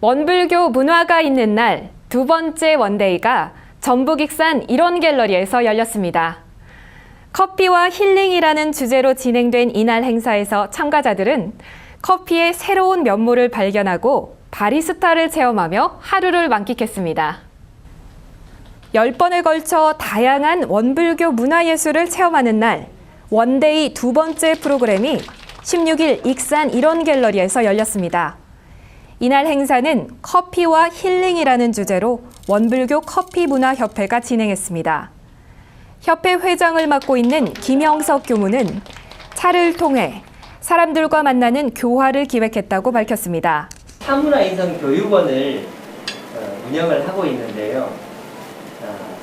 원불교 문화가 있는 날 두 번째 원데이가 전북 익산 일원 갤러리에서 열렸습니다. 커피와 힐링이라는 주제로 진행된 이날 행사에서 참가자들은 커피의 새로운 면모를 발견하고 바리스타를 체험하며 하루를 만끽했습니다. 10번에 걸쳐 다양한 원불교 문화예술을 체험하는 날, 원데이 두 번째 프로그램이 16일 익산 일원 갤러리에서 열렸습니다. 이날 행사는 커피와 힐링이라는 주제로 원불교 커피문화협회가 진행했습니다. 협회 회장을 맡고 있는 김영석 교무는 차를 통해 사람들과 만나는 교화를 기획했다고 밝혔습니다. 인성 교육원을 어, 운영을 하고 있는데요. 어,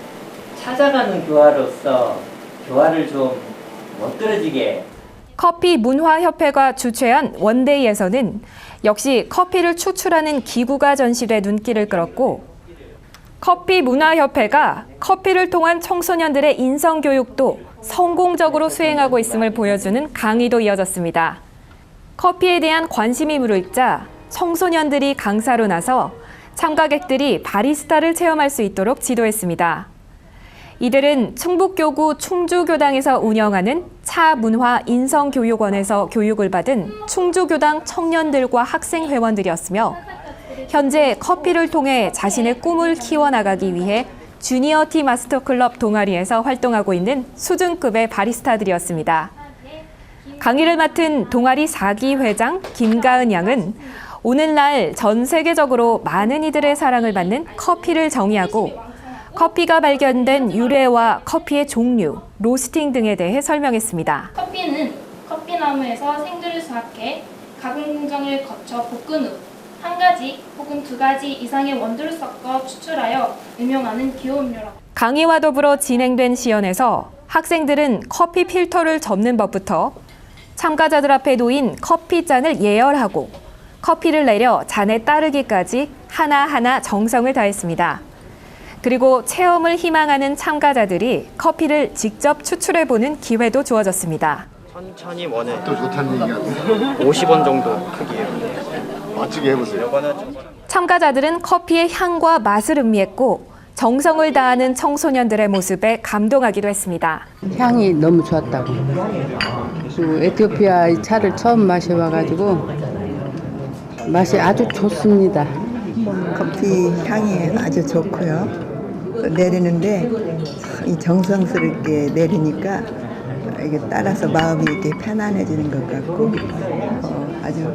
찾아가는 교화로서 교화를 좀 멋들어지게 커피 문화협회가 주최한 원데이에서는 역시 커피를 추출하는 기구가 전시돼 눈길을 끌었고 커피 문화협회가 커피를 통한 청소년들의 인성 교육도 성공적으로 수행하고 있음을 보여주는 강의도 이어졌습니다. 커피에 대한 관심이 무르익자 청소년들이 강사로 나서 참가객들이 바리스타를 체험할 수 있도록 지도했습니다. 이들은 충북교구 충주교당에서 운영하는 차문화 인성교육원에서 교육을 받은 충주교당 청년들과 학생 회원들이었으며 현재 커피를 통해 자신의 꿈을 키워나가기 위해 주니어 티 마스터 클럽 동아리에서 활동하고 있는 수준급의 바리스타들이었습니다. 강의를 맡은 동아리 4기 회장 김가은 양은 오늘날 전 세계적으로 많은 이들의 사랑을 받는 커피를 정의하고 커피가 발견된 유래와 커피의 종류, 로스팅 등에 대해 설명했습니다. 커피는 커피나무에서 생두를 수확해 가공 공정을 거쳐 볶은 후 한 가지 혹은 두 가지 이상의 원두를 섞어 추출하여 음용하는 기호음료라고. 강의와 더불어 진행된 시연에서 학생들은 커피 필터를 접는 법부터 참가자들 앞에 놓인 커피 잔을 예열하고 커피를 내려 잔에 따르기까지 하나하나 정성을 다했습니다. 그리고 체험을 희망하는 참가자들이 커피를 직접 추출해보는 기회도 주어졌습니다. 천천히 원을 또 좋다는 얘기야. 50원 정도 크기예요. 멋지게 해보세요. 참가자들은 커피의 향과 맛을 음미했고 정성을 다하는 청소년들의 모습에 감동하기도 했습니다. 향이 너무 좋았다고. 그리고 에티오피아 이 차를 처음 마셔봐가지고 맛이 아주 좋습니다. 커피 향이 아주 좋고요. 내리는데 이 정성스럽게 내리니까 이게 따라서 마음이 이렇게 편안해지는 것 같고 어, 아주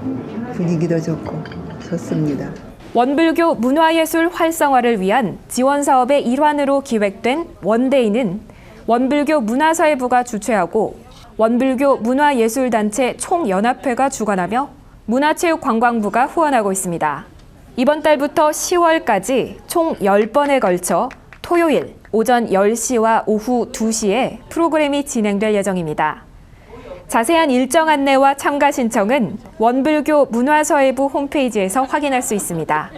분위기도 좋고 좋습니다. 원불교 문화예술 활성화를 위한 지원 사업의 일환으로 기획된 원데이는 원불교 문화사회부가 주최하고 원불교 문화예술단체 총연합회가 주관하며 문화체육관광부가 후원하고 있습니다. 이번 달부터 10월까지 총 10번에 걸쳐 토요일 오전 10시와 오후 2시에 프로그램이 진행될 예정입니다. 자세한 일정 안내와 참가 신청은 원불교 문화사회부 홈페이지에서 확인할 수 있습니다.